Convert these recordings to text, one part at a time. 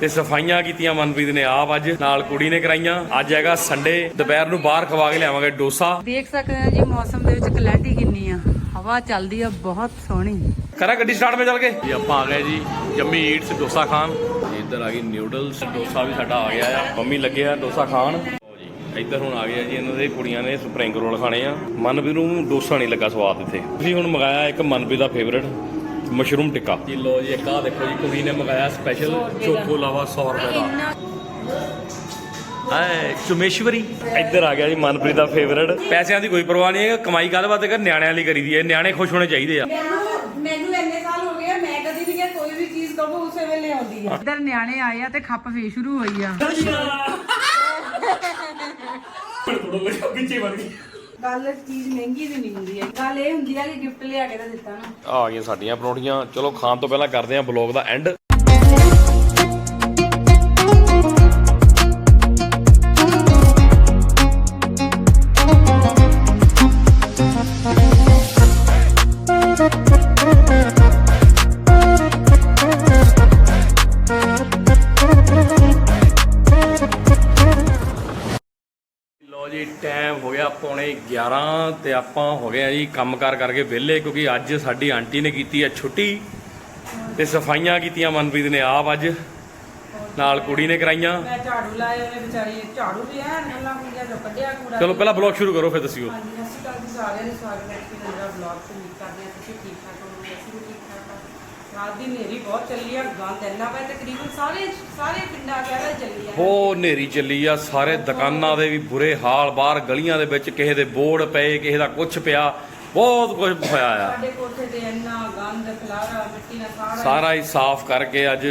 ਤੇ ਸਫਾਈਆਂ ਕੀਤੀਆਂ ਮਨਪ੍ਰੀਤ ਨੇ ਆਪ ਅੱਜ ਨਾਲ ਕੁੜੀ ਨੇ ਕਰਾਈਆਂ। ਅੱਜ ਹੈਗਾ ਸੰਡੇ ਦੁਪਹਿਰ ਨੂੰ ਬਾਹਰ ਖਵਾ ਕੇ ਲਿਆਵਾਂਗੇ ਡੋਸਾ। ਦੇਖ ਸਕਦੇ ਹੋ ਜੀ ਮੌਸਮ ਦੇ ਵਿੱਚ ਕਲੈਂਟੀ ਕਿੰਨੀ ਆ। ਹਵਾ ਚੱਲਦੀ ਆ ਬਹੁਤ ਸੋਹਣੀ। ਕਰਾਂ ਗੱਡੀ ਸਟਾਰਟ ਮੇ ਚੱਲ ਕੇ? ਜੀ ਆਪਾਂ ਆ ਗਏ ਜੀ ਜੰਮੀ ਈਟਸ ਡੋਸਾ ਖਾਣ। ਜੀ ਇੱਧਰ ਆ ਗਈ ਨਿਊਡਲਸ ਡੋਸਾ ਵੀ ਸਾਡਾ ਆ ਗਿਆ ਆ। ਮੰਮੀ ਲੱਗੇ ਆ ਡੋਸਾ ਖਾਣ। ਲਓ ਜੀ ਇੱਧਰ ਹੁਣ ਆ ਗਿਆ ਜੀ ਇਹਨਾਂ ਦੇ ਕੁੜੀਆਂ ਨੇ ਸਪਰਿੰਗ ਰੋਲ ਖਾਣੇ ਆ। ਮਨਵੀਰ ਨੂੰ ਡੋਸਾ ਨਹੀਂ ਲੱਗਾ ਸਵਾਦ ਇੱਥੇ। ਅਸੀਂ ਹੁਣ ਮੰਗਾਇਆ ਇੱਕ ਮਨਵੀਰ ਦਾ ਫੇਵਰਟ ਮਸ਼ਰੂਮ ਟਿੱਕਾ। ਜੀ ਲੋ ਜੀ ਇੱਕ ਆ ਦੇਖੋ ਜੀ ਕੁੜੀ ਨੇ ਮੰਗਾਇਆ ਸਪੈਸ਼ਲ ਚੋਕੋ ਲਾਵਾ 100 ਰੁਪਏ ਦਾ। ਹਾਏ ਚੁਮੇਸ਼ਵਰੀ ਇੱਧਰ ਆ ਗਿਆ ਜੀ ਮਨਪ੍ਰੀਤ ਦਾ ਫੇਵਰਟ ਪੈਸਿਆਂ ਦੀ ਕੋਈ ਪਰਵਾਹ ਨਹੀਂ ਹੈ ਕਮਾਈ ਗੱਲਬਾਤ ਕਰ ਨਿਆਣਿਆਂ ਲਈ ਕਰੀਦੀ ਹੈ। ਨਿਆਣੇ ਖੁਸ਼ ਹੋਣੇ ਚਾਹੀਦੇ ਆ। ਮੈਨੂੰ ਮੈਨੂੰ ਇੰਨੇ ਸਾਲ ਹੋ ਗਏ ਆ, ਮੈਂ ਕਦੀ ਵੀ ਕਿਹਾ ਕੋਈ ਵੀ ਚੀਜ਼ ਕਹੋ ਉਸੇ ਵੇਲੇ ਆਉਂਦੀ ਆ। ਇੱਧਰ ਨਿਆਣੇ ਆਏ ਆ ਤੇ ਖੱਪ ਫੇ ਸ਼ੁਰੂ ਹੋਈ ਆ। ਪਿੱਛੇ ਵੜ ਗਈ ਗੱਲ ਚੀਜ਼ ਮਹਿੰਗੀ ਦੀ ਨਹੀਂ ਹੁੰਦੀ ਹੈ ਗੱਲ ਇਹ ਹੁੰਦੀ ਆ ਕਿ ਗਿਫਟ ਲਿਆ ਕੇ ਤਾਂ ਦਿੱਤਾ ਨਾ। ਆ ਗਈਆਂ ਸਾਡੀਆਂ ਪਰੌਂਠੀਆਂ। ਚਲੋ ਖਾਣ ਤੋਂ ਪਹਿਲਾਂ ਕਰਦੇ ਆਂ ਬਲੌਗ ਦਾ ਐਂਡ 11 ਤੇ ਆਪਾਂ ਹੋ ਗਏ ਆ ਜੀ ਕੰਮਕਾਰ ਕਰਕੇ ਵਿਹਲੇ ਕਿਉਂਕਿ ਅੱਜ ਸਾਡੀ ਆਂਟੀ ਨੇ ਕੀਤੀ ਆ ਛੁੱਟੀ ਤੇ ਸਫਾਈਆਂ ਕੀਤੀਆਂ ਮਨਪ੍ਰੀਤ ਨੇ ਆਪ ਅੱਜ। ਨਾਲ ਕੁੜੀ ਨੇ ਕਰਾਈਆਂ। ਮੈਂ ਝਾੜੂ ਲਾਇਆ ਉਹਨੇ ਵਿਚਾਰੀ ਝਾੜੂ ਵੀ ਐ ਨੱਲਾ ਕੁੜੀਆਂ ਤੋਂ ਕੱਢਿਆ ਕੂੜਾ। ਚਲੋ ਪਹਿਲਾਂ ਬਲੌਗ ਸ਼ੁਰੂ ਕਰੋ ਫਿਰ ਦੱਸਿਓ। ਹਾਂਜੀ ਸ਼੍ਰੀ ਅਕਾਲ ਜੀ ਸਾਰਿਆਂ ਨੂੰ ਸਵਾਗਤ ਹੈ ਕਿ ਮੇਰਾ ਬਲੌਗ ਤੋਂ ਉਮੀਦ ਕਰਦੇ ਹਾਂ ਤੁਸੀਂ ਠੀਕ ਠਾਕ ਹੋਵੋਗੇ ਅਸੀਂ ਵੀ ਠੀਕ ਠਾਕ ਹਾਂ ਰਾਤ ਦੀ ਹਨੇਰੀ ਬਹੁਤ ਚੱਲੀ ਆ ਗੰਦ ਇੰਨਾ ਪਿਆ ਤਕਰੀਬਨ ਸਾਰੇ ਸਾਰੇ ਪਿੰਡਾਂ ਕਹਿੰਦਾ ਚੱਲੀ ਆ ਬਹੁਤ ਹਨੇਰੀ ਚੱਲੀ ਆ ਸਾਰੇ ਦੁਕਾਨਾਂ ਦੇ ਵੀ ਬੁਰੇ ਹਾਲ ਬਾਹਰ ਗਲੀਆਂ ਦੇ ਵਿੱਚ ਕਿਸੇ ਦੇ ਬੋਰਡ ਪਏ ਕਿਸੇ ਦਾ ਕੁਝ ਪਿਆ ਬਹੁਤ ਕੁਝ ਹੋਇਆ ਆ ਸਾਡੇ ਕੋਠੇ ਤੇ ਇੰਨਾ ਗੰਦ ਖਲਾਰਾ ਮਿੱਟੀ ਨਾਲ ਸਾਰਾ ਸਾਰਾ ਹੀ ਸਾਫ਼ ਕਰਕੇ ਅੱਜ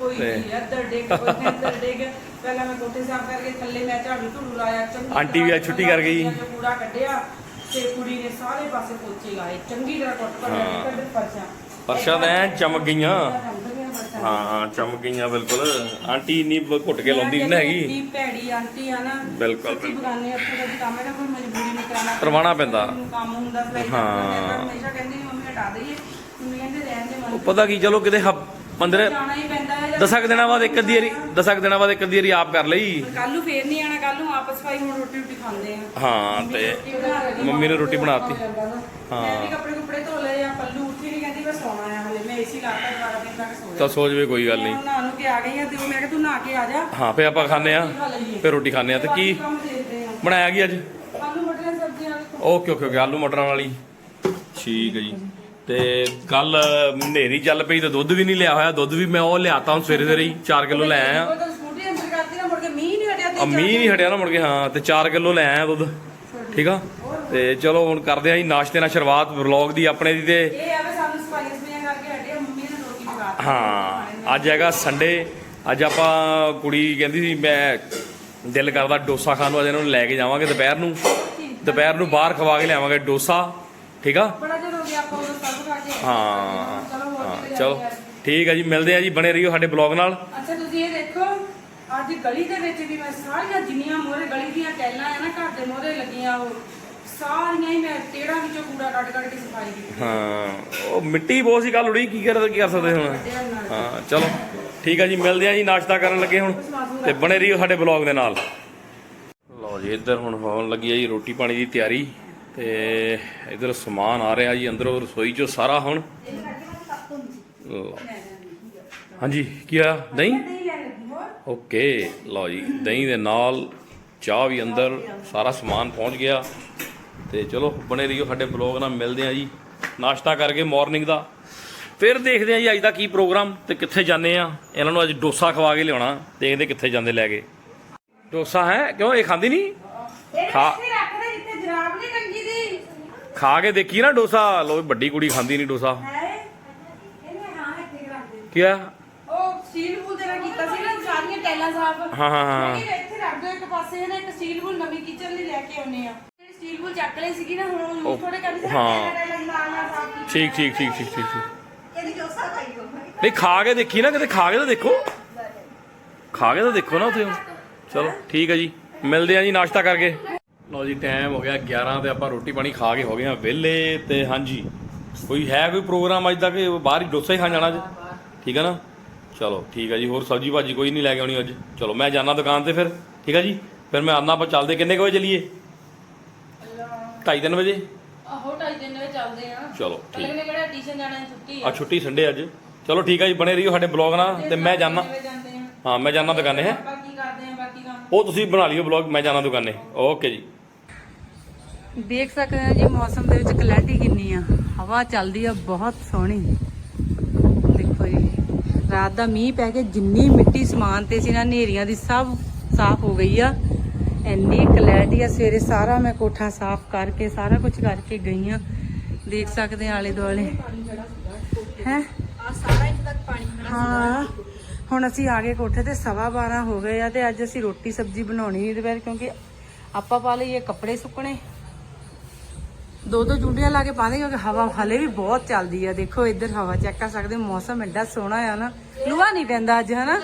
ਕੋਈ ਤੇ ਇੱਧਰ ਡਿੱਗ ਕੋਈ ਇੱਧਰ ਡਿੱਗ ਪਹਿਲਾਂ ਮੈਂ ਕੋਠੇ ਸਾਫ਼ ਕਰਕੇ ਥੱਲੇ ਮੈਂ ਝਾੜੂ ਝੂੜੂ ਲਾਇਆ ਚੰਗੀ ਆਂਟੀ ਵੀ ਅੱਜ ਛੁੱਟੀ ਕਰ ਗਈ। ਕੂੜਾ ਕੱਢਿਆ ਤੇ ਕੁੜੀ ਨੇ ਸਾਰੇ ਪਾਸੇ ਪੋਚੇ ਲਾਏ ਚੰਗੀ ਤਰ੍ਹਾਂ ਕੁੱਟ ਹਾਂ। ਕੱਢ ਫਰਸ਼ਾਂ ਫਰਸ਼ਾਂ ਤਾਂ ਐਨ ਚਮਕ ਗਈਆਂ। ਹਾਂ ਚਮਕ ਗਈਆਂ ਬਿਲਕੁਲ ਆਂਟੀ ਇੰਨੀ ਘੁੱਟ ਕੇ ਲਾਉਂਦੀ ਨਹੀਂ ਹੈਗੀ ਇੰਨੀ ਭੈੜੀ ਆਂਟੀ ਆ ਨਾ ਬਿਲਕੁਲ, ਸੱਚੀ ਬਗਾਨੇ ਉੱਥੇ ਦਾ ਕੰਮ ਹੈ ਨਾ ਕੋਈ ਮਜਬੂਰੀ ਨਹੀਂ ਕਰਾਣਾ ਕਰਵਾਉਣਾ ਪੈਂਦਾ। ਮੈਨੂੰ ਕੰਮ ਹੁੰਦਾ ਸਲਾਈ ਹਾਂ। ਹਾਂ ਹਮੇਸ਼ਾ ਕਹਿੰਦੀ ਮੰਮੀ ਹਟਾ ਦਈਏ ਮੰਮੀ ਕਹਿੰਦੇ ਰਹਿਣ ਦੇ ਉਹ ਮਨ ਪਤਾ ਕੀ ਚਲੋ ਕਿਤੇ 15 ਜਾਣਾ ਹੀ ਪੈਂਦਾ ਹੈ ਦਸਾਂ ਕੁ ਦਿਨਾਂ ਬਾਅਦ ਇੱਕ ਅੱਧੀ ਵਾਰੀ ਦਸਾਂ ਕੁ ਦਿਨਾਂ ਬਾਅਦ ਇੱਕ ਅੱਧੀ ਵਾਰੀ ਆਪ ਕਰ ਲਈ। ਕੱਲ ਨੂੰ ਫੇਰ ਨਹੀਂ ਆਣਾ ਕੱਲ ਨੂੰ ਆਪਸ ਵਿੱਚ ਹੁਣ ਰੋਟੀ ਰੋਟੀ ਖਾਂਦੇ ਆ। ਹਾਂ ਤੇ ਮੰਮੀ ਨੇ ਰੋਟੀ ਬਣਾਤੀ। ਹਾਂ ਮੈਂ ਵੀ ਕੱਪੜੇ ਕੁਪੜੇ ਧੋ ਲਏ ਆ ਪੱਲੂ ਉੱਠੀ ਨਹੀਂ ਕਹਿੰਦੀ ਮੈਂ ਸੌਣਾ ਆ ਹਲੇ ਮੈਂ ਏਸੀ ਲਾਤਾ 12 ਵਜੇ ਤੱਕ ਸੋ ਤਾਂ ਸੋਚ ਵੀ ਕੋਈ ਗੱਲ ਨਹੀਂ। ਨਹਾ ਨੂੰ ਕੇ ਆ ਗਈ ਆ ਤੇ ਉਹ ਮੈਂ ਕਿਹਾ ਤੂੰ ਨਹਾ ਕੇ ਆ ਜਾ। ਹਾਂ ਫੇ ਆਪਾਂ ਖਾਣੇ ਆ ਖਾ ਲਈਏ। ਫੇ ਰੋਟੀ ਖਾਣੇ ਆ। ਤੇ ਕੀ ਕੰਮ ਦੇਖਦੇ ਆ। ਬਣਾਇਆ ਕੀ ਅੱਜ? ਆਲੂ ਮਟਰ ਸਬਜ਼ੀਆਂ ਓਕੇ ਓਕੇ ਓਕੇ ਆਲੂ ਮਟਰਾਂ ਵਾਲੀ। ਠੀਕ ਹੈ ਜੀ। ਤੇ ਕੱਲ ਹਨੇਰੀ ਚੱਲ ਪਈ ਤੇ ਦੁੱਧ ਵੀ ਨਹੀਂ ਲਿਆ ਹੋਇਆ ਦੁੱਧ ਵੀ ਮੈਂ ਉਹ ਲਿਆਤਾ ਹੁਣ ਸਵੇਰੇ ਸਵੇਰੇ ਹੀ 4 ਕਿਲੋ ਲੈ ਆਇਆ। ਸਕੂਟਰੀ ਅੰਦਰ ਕਰਤੀ ਨਾ ਮੁੜ ਕੇ ਮੀਂਹ ਨਹੀਂ ਹਟਿਆ ਆ ਮੀਂਹ ਨਹੀਂ ਹਟਿਆ ਨਾ ਮੁੜ ਕੇ ਹਾਂ ਤੇ 4 ਕਿਲੋ ਲੈ ਆਇਆ ਦੁੱਧ ਠੀਕ ਆ? ਤੇ ਚਲੋ ਹੁਣ ਕਰਦੇ ਆ ਜੀ ਨਾਸ਼ਤੇ ਨਾਲ ਸ਼ੁਰੂਆਤ ਵਲੌਗ ਦੀ ਆਪਣੇ ਦੀ ਤੇ ਇਹ ਆਵੇ ਸਾਨੂੰ ਸਫਾਈਆਂ ਸਫਾਈਆਂ ਕਰਕੇ ਹਟੇ ਆ, ਮੰਮੀ ਨੇ ਰੋਟੀ ਪਕਾ ਦਿੱਤੀ ਹਾਂ ਅੱਜ ਹੈਗਾ ਸੰਡੇ ਅੱਜ ਆਪਾਂ ਕੁੜੀ ਕਹਿੰਦੀ ਸੀ ਮੈਂ ਦਿਲ ਕਰਦਾ ਡੋਸਾ ਖਾਣ ਨੂੰ ਅੱਜ ਇਹਨਾਂ ਨੂੰ ਲੈ ਕੇ ਜਾਵਾਂਗੇ ਦੁਪਹਿਰ ਨੂੰ। ਦੁਪਹਿਰ ਨੂੰ ਬਾਹਰ ਖਵਾ ਕੇ ਲਿਆਵਾਂਗੇ ਡੋਸਾ। ਠੀਕ ਆ? ਬੜਾ ਚਿਰ ਹੋ ਗਿਆ ਆਪਾਂ ਉਹ ਸਭ ਖਾ ਕੇ ਹਾਂ ਚਲੋ ਹੋਰ ਹਾਂ ਚਲੋ। ਆ। ਠੀਕ ਹੈ ਜੀ ਮਿਲਦੇ ਆ ਜੀ ਬਣੇ ਰਹੀਓ ਸਾਡੇ ਬਲੌਗ ਨਾਲ। ਅੱਛਾ ਤੁਸੀਂ ਇਹ ਦੇਖੋ ਅੱਜ ਗਲੀ ਦੇ ਵਿੱਚ ਵੀ ਮੈਂ ਸਾਰੀਆਂ ਜਿੰਨੀਆਂ ਮੋਰੇ ਗਲੀ ਦੀਆਂ ਟੈਲਾਂ ਆ ਨਾ ਘਰ ਦੇ ਮੋਰੇ ਲੱਗੀਆਂ ਉਹ ਸਾਰੀਆਂ ਹੀ ਮੈਂ ਟੇੜਾ ਵਿੱਚੋਂ ਕੂੜਾ ਕੱਢ ਕੱਢ ਕੇ ਸਫ਼ਾਈ ਕੀਤੀ। ਹਾਂ ਉਹ ਮਿੱਟੀ ਬਹੁਤ ਸੀ ਕੱਲ ਉੜੀ ਕੀ ਕਰ ਕੀ ਕਰ ਸਕਦੇ ਹੁਣ? ਕੱਢਿਆ ਨਾਲ। ਹਾਂ ਚਲੋ। ਠੀਕ ਹੈ ਜੀ ਮਿਲਦੇ ਆ ਜੀ ਨਾਸ਼ਤਾ ਕਰਨ ਲੱਗੇ ਹੁਣ। ਤੇ ਬਣੇ ਰਹੀਓ ਸਾਡੇ ਬਲੌਗ ਦੇ ਨਾਲ। ਲਓ ਜੀ ਇੱਧਰ ਹੁਣ ਹੋਣ ਲੱਗੀ ਹੈ ਜੀ ਰੋਟੀ ਪਾਣੀ ਦੀ ਤਿਆਰੀ। ਤੇ ਇੱਧਰ ਸਮਾਨ ਆ ਰਿਹਾ ਜੀ, ਅੰਦਰੋਂ ਰਸੋਈ ਚੋਂ ਸਾਰਾ ਹੁਣ। ਹਾਂਜੀ, ਕੀ ਆ ਦਹੀਂ? ਓਕੇ, ਲਓ ਜੀ, ਦਹੀਂ ਦੇ ਨਾਲ ਚਾਹ ਵੀ ਅੰਦਰ, ਸਾਰਾ ਸਮਾਨ ਪਹੁੰਚ ਗਿਆ। ਤੇ ਚਲੋ, ਬਣੇ ਰਹੀਓ ਸਾਡੇ ਬਲੌਗ ਨਾਲ, ਮਿਲਦੇ ਆ ਜੀ। ਨਾਸ਼ਤਾ ਕਰਕੇ ਮਾਰਨਿੰਗ ਦਾ। ਫਿਰ ਦੇਖਦੇ ਆ ਜੀ, ਅੱਜ ਦਾ ਕੀ ਪ੍ਰੋਗਰਾਮ ਤੇ ਕਿੱਥੇ ਜਾਂਦੇ ਆ ਇਹਨਾਂ ਨੂੰ ਅੱਜ ਡੋਸਾ ਖਵਾ ਕੇ ਲਿਆਉਣਾ। ਦੇਖਦੇ ਕਿੱਥੇ ਜਾਂਦੇ ਲੈ ਕੇ। ਡੋਸਾ ਹੈ? ਕਿਉਂ, ਇਹ ਖਾਂਦੀ ਨਹੀਂ? ਖਾ ਖਾ ਕੇ ਦੇਖੀ ਨਾ ਡੋਸਾ। ਲੋ ਵੱਡੀ ਕੁੜੀ ਖਾਂਦੀ ਨਹੀਂ ਡੋਸਾ। ਹੈ? ਇਹਨੇ ਹਾਂ ਇੱਥੇ ਰੱਖਦੇ ਕੀ ਆ ਉਹ ਸਟੀਲ ਬੂਲ ਜਿਹੜਾ ਕੀਤਾ ਸੀ ਨਾ ਸਾਰੀਆਂ ਟੈਲਾਂ ਸਾਫ਼। ਹਾਂ ਹਾਂ ਹਾਂ। ਮੈਂ ਕਿਹਾ ਇੱਥੇ ਰੱਖ ਦਿਓ ਇੱਕ ਪਾਸੇ ਹੈ ਨਾ ਇੱਕ ਸਟੀਲ ਬੂਲ ਨਵੀਂ ਕਿਚਨ ਲਈ ਲੈ ਕੇ ਆਉਨੇ ਆ। ਜਿਹੜੀ ਸਟੀਲ ਬੂਲ ਚੱਕ ਲਈ ਸੀਗੀ ਨਾ ਹੁਣ ਉਹ ਉਹ- ਯੂਜ਼ ਥੋੜੇ ਕਰਨੀ ਸੀ ਹਾਂ। ਨਾਲ ਨਾਲ ਸਾਫ਼ ਕੀਤੀ ਠੀਕ ਠੀਕ ਠੀਕ ਠੀਕ ਠੀਕ ਠੀਕ। ਇਹਦੀ ਜੋਸਾ ਖਾਈਓ ਨਹੀਂ ਖਾ ਕੇ ਦੇਖੀ ਨਾ ਕਿਤੇ ਖਾ ਕੇ ਤਾਂ ਦੇਖੋ। ਖਾ ਕੇ ਤਾਂ ਦੇਖੋ ਨਾ ਉੱਥੇ। ਚਲੋ ਠੀਕ ਹੈ ਜੀ। ਮਿਲਦੇ ਆ ਜੀ ਨਾਸ਼ਤਾ ਕਰਕੇ। ਲਓ ਜੀ ਟਾਈਮ ਹੋ ਗਿਆ 11 ਤੇ ਆਪਾਂ ਰੋਟੀ ਪਾਣੀ ਖਾ ਕੇ ਹੋ ਗਏ ਆ ਵਿਹਲੇ ਤੇ ਹਾਂਜੀ ਕੋਈ ਹੈ ਕੋਈ ਪ੍ਰੋਗਰਾਮ ਅੱਜ ਦਾ ਕਿ ਬਾਹਰ ਹੀ ਡੋਸਾ ਹੀ ਖਾਣ ਜਾਣਾ ਅੱਜ? ਠੀਕ ਹੈ ਨਾ? ਚਲੋ ਠੀਕ ਹੈ ਜੀ ਹੋਰ ਸਬਜੀ ਭਾਜੀ ਕੋਈ ਨਹੀਂ ਲੈ ਕੇ ਆਉਣੀ ਅੱਜ। ਚਲੋ ਮੈਂ ਜਾਣਾ ਦੁਕਾਨ ਤੇ ਫਿਰ ਠੀਕ ਹੈ ਜੀ? ਫਿਰ ਮੈਂ ਆਨਾ ਆਪਾਂ ਚੱਲਦੇ ਕਿੰਨੇ ਕੁ ਵਜੇ ਚੱਲੀਏ? 2:30 ਵਜੇ? ਆਹੋ ਢਾਈ ਦਿਨ ਵਿੱਚ ਚੱਲਦੇ ਆ। ਚਲੋ ਠੀਕ। ਅਗਲੇ ਕਿਹੜਾ ਟਿਊਸ਼ਨ ਜਾਣਾ ਛੁੱਟੀ ਆ। ਛੁੱਟੀ ਸੰਡੇ ਅੱਜ। ਚਲੋ ਠੀਕ ਹੈ ਜੀ ਬਣੇ ਰਹੀਓ ਸਾਡੇ ਬਲੌਗ ਨਾਲ ਤੇ ਮੈਂ ਜਾਣਾ ਆ? ਹਾਂ ਮੈਂ ਜਾਣਾ ਦੁਕਾਨੇ ਹੈ? ਬਾਕੀ ਕਰਦੇ ਆ ਬਾਕੀ ਕੰਮ। ਉਹ ਤੁਸੀਂ ਬਣਾ ਲਿਓ ਬਲੌਗ ਮੈਂ ਜਾਣਾ ਦੁਕਾਨੇ। ਓਕੇ ਜੀ। ਦੇਖ ਸਕਦੇ ਆ ਜੀ, ਮੌਸਮ ਦੇ ਵਿੱਚ ਕਲੈਰਿਟੀ ਕਿੰਨੀ ਆ। ਹਵਾ ਚੱਲਦੀ ਆ, ਬਹੁਤ ਸੋਹਣੀ। ਦੇਖੋ ਜੀ, ਰਾਤ ਦਾ ਮੀਂਹ ਪੈ ਕੇ ਜਿੰਨੀ ਮਿੱਟੀ ਸਮਾਨ ਤੇ ਸੀ ਨਾ ਨੇਰੀਆਂ ਦੀ ਸਭ ਸਾਫ਼ ਹੋ ਗਈ ਆ। ਇੰਨੀ ਕਲੈਰਿਟੀ ਆ, ਸਵੇਰੇ ਸਾਰਾ ਮੈਂ ਕੋਠਾ ਸਾਫ਼ ਕਰਕੇ, ਸਾਰਾ ਕੁਝ ਕਰਕੇ ਗਈ ਆ। ਦੇਖ ਸਕਦੇ ਆ ਆਲੇ ਦੁਆਲੇ ਹੈ? ਹਾਂ, ਹੁਣ ਅਸੀਂ ਆ ਗਏ ਕੋਠੇ ਤੇ, ਸਵਾ 12 ਹੋ ਗਏ ਆ ਤੇ ਅੱਜ ਅਸੀਂ ਰੋਟੀ ਸਬਜ਼ੀ ਬਣਾਉਣੀ ਦੁਪਹਿਰ, ਕਿਉਂਕਿ ਆਪਾਂ ਪਾ ਲਈਏ ਕੱਪੜੇ ਸੁੱਕਣੇ। ਦੋ ਦੋ ਚੁੰਡੀਆਂ ਲਾ ਕੇ ਪਾ ਦੇ ਕਿਉਂਕਿ ਹਵਾ ਹਲੇ ਵੀ ਬਹੁਤ ਚੱਲਦੀ ਆ। ਦੇਖੋ ਇੱਧਰ ਹਵਾ ਚੈੱਕ ਕਰ ਸਕਦੇ ਮੌਸਮ ਐਡਾ ਸੋਹਣਾ ਆ ਨਾ। ਲੂਆ ਨਹੀਂ ਪੈਂਦਾ ਅੱਜ ਹਨਾ?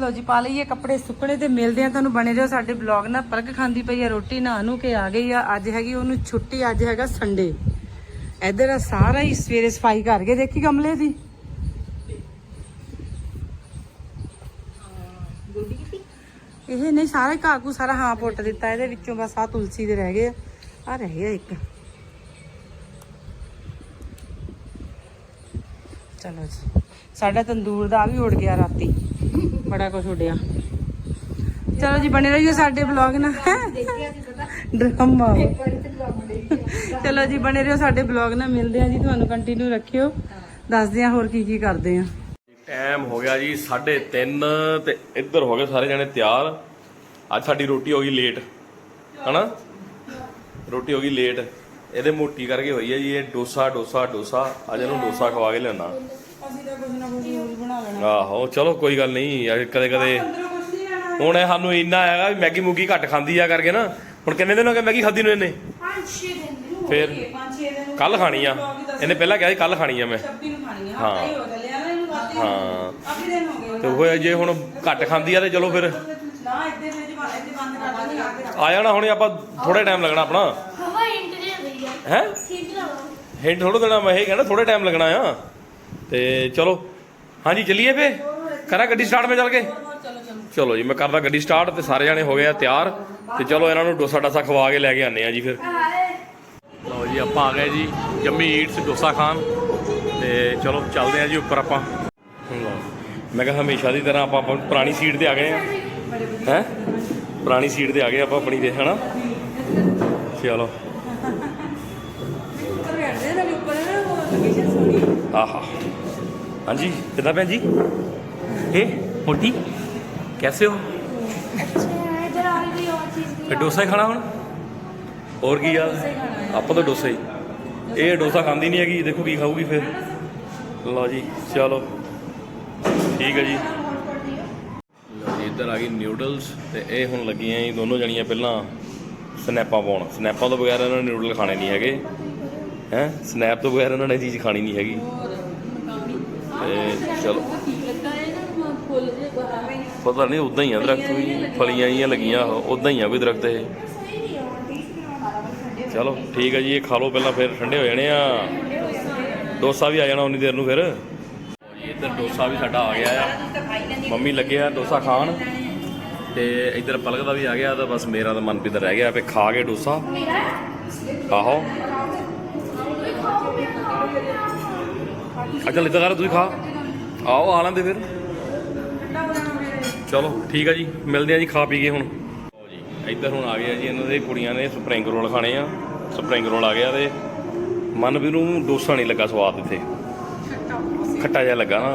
ਲੋ ਜੀ ਪਾ ਲਈਏ ਕੱਪੜੇ ਸੁੱਕਣੇ ਤੇ ਮਿਲਦੇ ਆ ਤੁਹਾਨੂੰ ਬਣੇ ਰਹੋ ਸਾਡੇ ਬਲੌਗ ਨਾਲ। ਪਰਗ ਖਾਂਦੀ ਪਈ ਆ ਰੋਟੀ ਨਹਾ ਨੂੰ ਕੇ ਆ ਗਈ ਆ। ਅੱਜ ਹੈਗੀ ਉਹਨੂੰ ਛੁੱਟੀ ਅੱਜ ਹੈਗਾ ਸੰਡੇ ਇੱਧਰ ਆ ਸਾਰਾ ਹੀ ਸਵੇਰੇ ਸਫ਼ਾਈ ਕਰਕੇ ਦੇਖੀ ਗਮਲੇ ਦੀ। ਇਹ ਨਹੀਂ, ਸਾਰਾ ਹੀ ਘਾਹ ਘੂ ਸਾਰਾ ਹਾਂ ਪੁੱਟ ਦਿੱਤਾ, ਇਹਦੇ ਵਿੱਚੋਂ ਬਸ ਆ ਤੁਲਸੀ ਦੇ ਰਹਿ ਗਏ ਆ। ਆ ਰਹਿ ਗਿਆ ਇੱਕ। ਚਲੋ ਜੀ, ਸਾਡਾ ਤੰਦੂਰ ਦਾ ਵੀ ਉੱਡ ਗਿਆ ਰਾਤੀ। ਬੜਾ ਕੁਝ ਉੱਡਿਆ। ਚਲੋ ਜੀ, ਬਣੇ ਰਹੀਓ ਸਾਡੇ ਬਲੌਗ ਨਾਲ। ਡਰਾਮਾ। ਚਲੋ ਜੀ, ਬਣੇ ਰਹੋ ਸਾਡੇ ਬਲੌਗ ਨਾਲ। ਮਿਲਦੇ ਆ ਜੀ, ਤੁਹਾਨੂੰ ਕੰਟੀਨਿਊ ਰੱਖਿਓ। ਦੱਸਦੇ ਆ ਹੋਰ ਕੀ ਕੀ ਕਰਦੇ ਆ ਟਾਈਮ ਹੋ ਗਿਆ ਜੀ 3:30 ਤੇ ਇੱਧਰ ਹੋ ਗਏ ਸਾਰੇ ਜਣੇ ਤਿਆਰ। ਅੱਜ ਸਾਡੀ ਰੋਟੀ ਹੋ ਗਈ ਲੇਟ ਹਨਾ? ਰੋਟੀ ਹੋ ਗਈ ਲੇਟ ਇਹਦੇ ਮੋਟੀ ਕਰਕੇ ਹੋਈ ਹੈ ਜੀ ਇਹ ਡੋਸਾ ਡੋਸਾ ਡੋਸਾ। ਅੱਜ ਇਹਨੂੰ ਡੋਸਾ ਖਵਾ ਕੇ ਲਿਆਣਾ ਅਸੀਂ ਤਾਂ ਕੁਝ ਨਾ ਕੁਝ ਹੋਰ ਬਣਾ ਲੈਣਾ। ਆਹੋ ਚਲੋ ਕੋਈ ਗੱਲ ਨਹੀਂ ਕਦੇ ਕਦੇ ਹੁਣ ਇਹ ਸਾਨੂੰ ਇੰਨਾ ਹੈਗਾ ਵੀ ਮੈਗੀ ਮੂਗੀ ਘੱਟ ਖਾਂਦੀ ਆ ਕਰਕੇ ਨਾ। ਹੁਣ ਕਿੰਨੇ ਦਿਨ ਹੋ ਗਏ ਮੈਗੀ ਖਾਦੀ ਨੂੰ ਇਹਨੇ? ਫਿਰ ਪੰਜ ਛੇ ਦਿਨ ਕੱਲ ਖਾਣੀ ਆ। ਇਹਨੇ ਪਹਿਲਾਂ ਕਿਹਾ ਸੀ ਕੱਲ ਖਾਣੀ ਆ ਮੈਂ। 26 ਨੂੰ ਖਾਣੀ ਆ। ਹਾਂ। ਹੀ। ਕਾਫੀ ਦਿਨ ਹੋ ਗਏ ਤੇ ਉਹ ਜੇ ਹੁਣ ਘੱਟ ਖਾਂਦੀ ਆ ਤੇ ਚਲੋ ਫਿਰ। ਨਾ ਇੱਥੇ ਵਿੱਚ ਇੱਥੇ ਬੰਦ ਕਰ ਦਿੰਦੇ ਆ ਕੇ ਆ ਜਾਣਾ ਹੁਣ ਆਪਾਂ ਥੋੜਾ ਟਾਈਮ ਲੱਗਣਾ ਆਪਣਾ। ਹਵਾ ਇੰਟ ਦੇ ਰਹੀ ਹੈ? ਹੈ ਠੀਕ ਨਾ ਹਿੰਟ ਥੋੜਾ ਦੇਣਾ ਮੈਂ ਇਹ ਕਹਿੰਦਾ ਥੋੜਾ ਟਾਈਮ ਲੱਗਣਾ ਆ। ਤੇ ਚਲੋ ਹਾਂਜੀ ਚੱਲੀਏ ਫੇ ਕਰਾਂ ਗੱਡੀ ਸਟਾਰਟ ਮੈਂ ਚੱਲ ਕੇ? ਚਲੋ ਜੀ ਮੈਂ ਕਰਦਾ ਗੱਡੀ ਸਟਾਰਟ ਤੇ ਸਾਰੇ ਜਾਣੇ ਹੋ ਗਏ ਆ ਤਿਆਰ। ਤੇ ਚਲੋ ਇਹਨਾਂ ਨੂੰ ਡੋਸਾ ਡਾਸਾ ਖਵਾ ਕੇ ਲੈ ਕੇ ਆਨੇ ਆ ਜੀ ਫਿਰ। ਲਓ ਜੀ ਆਪਾਂ ਆ ਗਏ ਜੀ ਜੰਮੀ ਈਟਸ ਡੋਸਾ ਖਾਣ। ਤੇ ਚਲੋ ਚੱਲਦੇ ਆ ਜੀ ਉੱਪਰ ਆਪਾਂ। ਮੈਂ ਕਿਹਾ ਹਮੇਸ਼ਾ ਦੀ ਤਰ੍ਹਾਂ ਆਪਾਂ ਆਪਾਂ ਪੁਰਾਣੀ ਸੀਟ ਤੇ ਆ ਗਏ ਆ ਹੈ? ਪੁਰਾਣੀ ਸੀਟ ਤੇ ਆ ਗਏ ਆਪਾਂ ਆਪਣੀ ਦੇ ਹਨਾ? ਚਲੋ। ਆਹਾ। ਹਾਂਜੀ, ਕਿਦਾਂ ਭੈਣ ਜੀ? ਏ ਮੋਟੀ, ਕੈਸੇ ਹੋ? ਫਿਰ ਡੋਸਾ ਖਾਣਾ ਹੁਣ? ਹੋਰ ਕੀ ਆ? ਆਪਾਂ ਤਾਂ ਡੋਸਾ ਹੀ। ਇਹ ਡੋਸਾ ਖਾਂਦੀ ਨਹੀਂ ਹੈਗੀ, ਦੇਖੋ ਕੀ ਖਾਊਗੀ ਫਿਰ। ਲਓ ਜੀ, ਚਲੋ। ਠੀਕ ਹੈ ਜੀ। ਲਓ ਜੀ, ਇੱਧਰ ਆ ਗਈ ਨਿਊਡਲਸ ਤੇ ਇਹ ਹੁਣ ਲੱਗੀਆਂ ਜੀ ਦੋਨੋਂ ਜਣੀਆਂ ਪਹਿਲਾਂ ਸਨੈਪਾਂ ਪਾਉਣ। ਸਨੈਪਾਂ ਤੋਂ ਬਗੈਰ ਇਹਨਾਂ ਨੇ ਨਿਊਡਲ ਖਾਣੇ ਨਹੀਂ ਹੈਗੇ। ਹੈ? ਸਨੈਪ ਤੋਂ ਬਗੈਰ ਇਹਨਾਂ ਨੇ ਇਹ ਚੀਜ਼ ਖਾਣੀ ਨਹੀਂ ਹੈਗੀ। ਤੇ ਚਲੋ। ਪਤਾ ਨਹੀਂ, ਉਦਾਂ ਹੀ ਆ ਦਰਖਤ ਵੀ। ਫਲੀਆਂ ਜੀਆਂ ਲੱਗੀਆਂ, ਉਦਾਂ ਹੀ ਆ ਕੋਈ ਦਰਖਤ ਇਹ। ਚਲੋ, ਠੀਕ ਹੈ ਜੀ, ਇਹ ਖਾ ਲਓ ਪਹਿਲਾਂ ਫਿਰ। ਠੰਡੇ ਹੋ ਜਾਣੇ ਆ। ਡੋਸਾ ਵੀ ਆ ਜਾਣਾ ਉਨੀ ਦੇਰ ਨੂੰ ਫਿਰ। ਇੱਧਰ ਡੋਸਾ ਵੀ ਸਾਡਾ ਆ ਗਿਆ ਆ। ਮੰਮੀ ਲੱਗੇ ਆ ਡੋਸਾ ਖਾਣ। ਤੇ ਇੱਧਰ ਪਲਕ ਦਾ ਵੀ ਆ ਗਿਆ, ਤਾਂ ਬਸ ਮੇਰਾ ਤਾਂ ਮਨਪ੍ਰੀਤ ਦਾ ਰਹਿ ਗਿਆ ਵੀ ਖਾ ਕੇ ਡੋਸਾ। ਆਹੋ। ਅੱਛਾ, ਲਿੱਤਾ ਕਰ, ਤੁਸੀਂ ਖਾ। ਆਓ, ਆ ਲੈਂਦੇ ਫਿਰ। ਚਲੋ, ਠੀਕ ਆ ਜੀ, ਮਿਲਦੇ ਆ ਜੀ, ਖਾ ਪੀ ਕੇ ਹੁਣ। ਜੀ, ਇੱਧਰ ਹੁਣ ਆ ਗਿਆ ਜੀ, ਇਹਨਾਂ ਦੇ ਕੁੜੀਆਂ ਨੇ ਸਪਰਿੰਗ ਰੋਲ ਖਾਣੇ ਆ। ਸਪਰਿੰਗ ਰੋਲ ਆ ਗਿਆ ਤੇ ਮਨ ਵੀ ਨੂੰ ਡੋਸਾ ਨਹੀਂ ਲੱਗਾ ਸਵਾਦ ਇੱਥੇ। ਖੱਟਾ ਜਿਹਾ ਲੱਗਾ ਨਾ।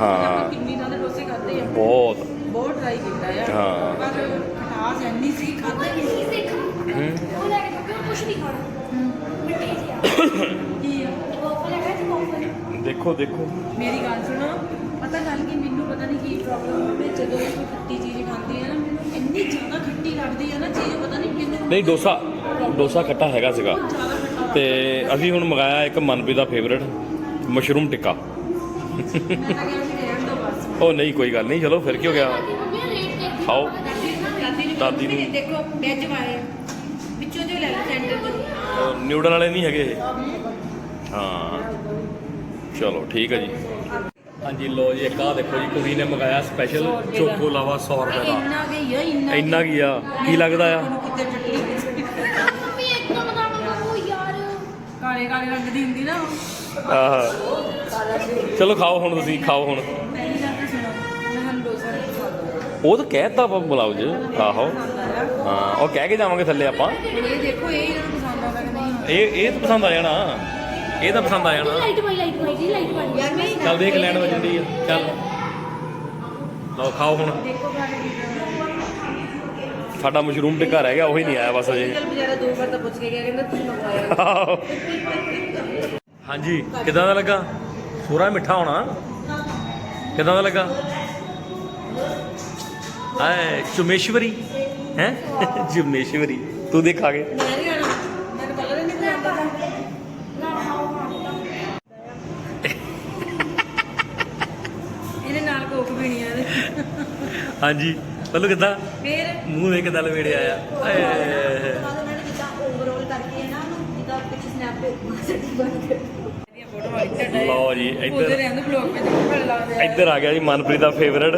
ਹਾਂ। ਕਿੰਨੀ ਨਾਲ ਡੋਸੇ ਖਾਦੇ ਆ। ਬਹੁਤ। ਬਹੁਤ ਟਰਾਈ ਕੀਤਾ ਆ ਹਾਂ। ਪਰ ਖਟਾਸ ਐਨੀ ਸੀ ਖਾਦੇ ਕੀ ਆ? ਦੇਖੋ ਦੇਖੋ। ਮੇਰੀ ਗੱਲ ਸੁਣੋ ਪਤਾ ਗੱਲ ਕੀ ਮੈਨੂੰ ਪਤਾ ਨਹੀਂ ਕੀ ਪ੍ਰੋਬਲਮ ਹੋਵੇ ਜਦੋਂ ਵੀ ਖੱਟੀ ਚੀਜ਼ ਖਾਂਦੀ ਆ ਨਾ ਮੈਨੂੰ ਇੰਨੀ ਜ਼ਿਆਦਾ ਖੱਟੀ ਲੱਗਦੀ ਆ ਨਾ ਚੀਜ਼ ਪਤਾ ਨਹੀਂ ਮੈਨੂੰ ਨਹੀਂ ਡੋਸਾ ਡੋਸਾ ਖੱਟਾ ਹੈਗਾ ਸੀਗਾ। ਤੇ ਅਸੀਂ ਹੁਣ ਮੰਗਾਇਆ ਇੱਕ ਮਨਪ੍ਰੀਤ ਦਾ ਫੇਵਰੇਟ ਮਸ਼ਰੂਮ ਟਿੱਕਾ। ਉਹ ਨਹੀਂ ਕੋਈ ਗੱਲ ਨਹੀਂ ਚਲੋ ਫਿਰ ਕੀ ਹੋ ਗਿਆ? ਖਾਓ। ਦਾਦੀ ਨੂੰ ਦੇਖੋ ਵੈਜ ਵਾਲੇ। ਵਿੱਚੋਂ ਜੋ ਲੈ ਲਓ ਸੈਂਟਰ ਤੋਂ। ਨਿਊਡਲ ਵਾਲੇ ਨਹੀਂ ਹੈਗੇ ਇਹ। ਹਾਂ। ਚਲੋ ਠੀਕ ਹੈ ਜੀ। ਹਾਂਜੀ ਲੋ ਜੀ ਇੱਕ ਆ ਦੇਖੋ ਜੀ ਕੁੜੀ ਨੇ ਮੰਗਾਇਆ ਸਪੈਸ਼ਲ ਚੋਕੋ ਲਾਵਾ 100 ਰੁਪਏ ਦਾ। ਇੰਨਾ ਕੀ ਆ ਇੰਨਾ ਕੀ ਆ? ਕੀ ਲੱਗਦਾ ਆ? ਕਾਲੇ ਕਾਲੇ ਰੰਗ ਦੀ ਹੁੰਦੀ ਨਾ ਆਹ। ਚਲੋ ਖਾਓ ਹੁਣ ਤੁਸੀਂ ਖਾਓ ਹੁਣ। ਮੈਂ ਮੈਂ ਉਹ ਤਾਂ ਕਹਿਤਾ ਵਾ ਬਲਾਉਜ ਆਹੋ। ਹਾਂ ਉਹ ਕਹਿ ਕੇ ਜਾਵਾਂਗੇ ਥੱਲੇ ਆਪਾਂ। ਇਹ ਦੇਖੋ ਇਹ ਇਹਨਾਂ ਨੂੰ ਪਸੰਦ ਆਉਂਦਾ ਕਿ ਨਹੀਂ ਇਹ ਇਹ ਤਾਂ ਪਸੰਦ ਆ ਜਾਣਾ। ਇਹ ਤਾਂ ਪਸੰਦ ਆ ਜਾਣਾ। ਲਾਈਟ ਵਾਈ ਲਾਈਟ ਜੀ ਲਾਈਟ ਵਾਈ ਯਾਰ ਨਹੀਂ ਚੱਲ ਦੇਖ ਲੈਣ ਵਜਦੀ ਆ। ਚੱਲ। ਲਓ ਖਾਓ ਹੁਣ। ਸਾਡਾ ਮਸ਼ਰੂਮ ਟਿੱਕਾ ਰਹਿ ਗਿਆ ਉਹੀ ਨਹੀਂ ਆਇਆ ਬਸ ਅਜੇ। ਚੱਲ ਵਿਚਾਰਾ ਦੋ ਵਾਰ ਤਾਂ ਪੁੱਛ ਕੇ ਗਿਆ ਕਹਿੰਦਾ ਤੁਸੀਂ ਮੰਗਵਾਇਆ। ਹਾਂਜੀ ਕਿਦਾਂ ਦਾ ਲੱਗਾ? ਥੋੜਾ ਮਿੱਠਾ ਹੋਣਾ। ਕਿਦਾਂ ਦਾ ਲੱਗਾ? ਐ ਚੁਮੇਸ਼ਵਰੀ ਹੈ? ਚੁਮੇਸ਼ਵਰੀ ਤੂੰ ਦੇਖਾ ਕੇ। ਇਹਨੇ ਨਾਲ ਕੋਕ ਪੀਣੀ ਆ ਹਾਂਜੀ। ਬੱਲੂ ਕਿਦਾਂ? ਫੇਰ? ਮੂੰਹ ਵੇਖ ਕਿਦਾਂ ਲਵੇੜਿਆ ਆ। ਆਏ ਉਹਨਾਂ ਨੇ ਜਿੱਦਾਂ ਓਵਰਆਲ ਕਰਕੇ ਨਾ ਉਹਨੂੰ ਜਿੱਦਾਂ ਪਿੱਛੇ ਸਨੈਪ ਤੇ ਬਣ ਕੇ ਇਹਦੀਆਂ ਫੋਟੋਆਂ ਇੱਥੇ ਲਓ ਜੀ ਇੱਧਰ ਇੱਧਰ ਆ ਗਿਆ ਜੀ ਮਨਪ੍ਰੀਤ ਦਾ ਫੇਵਰਟ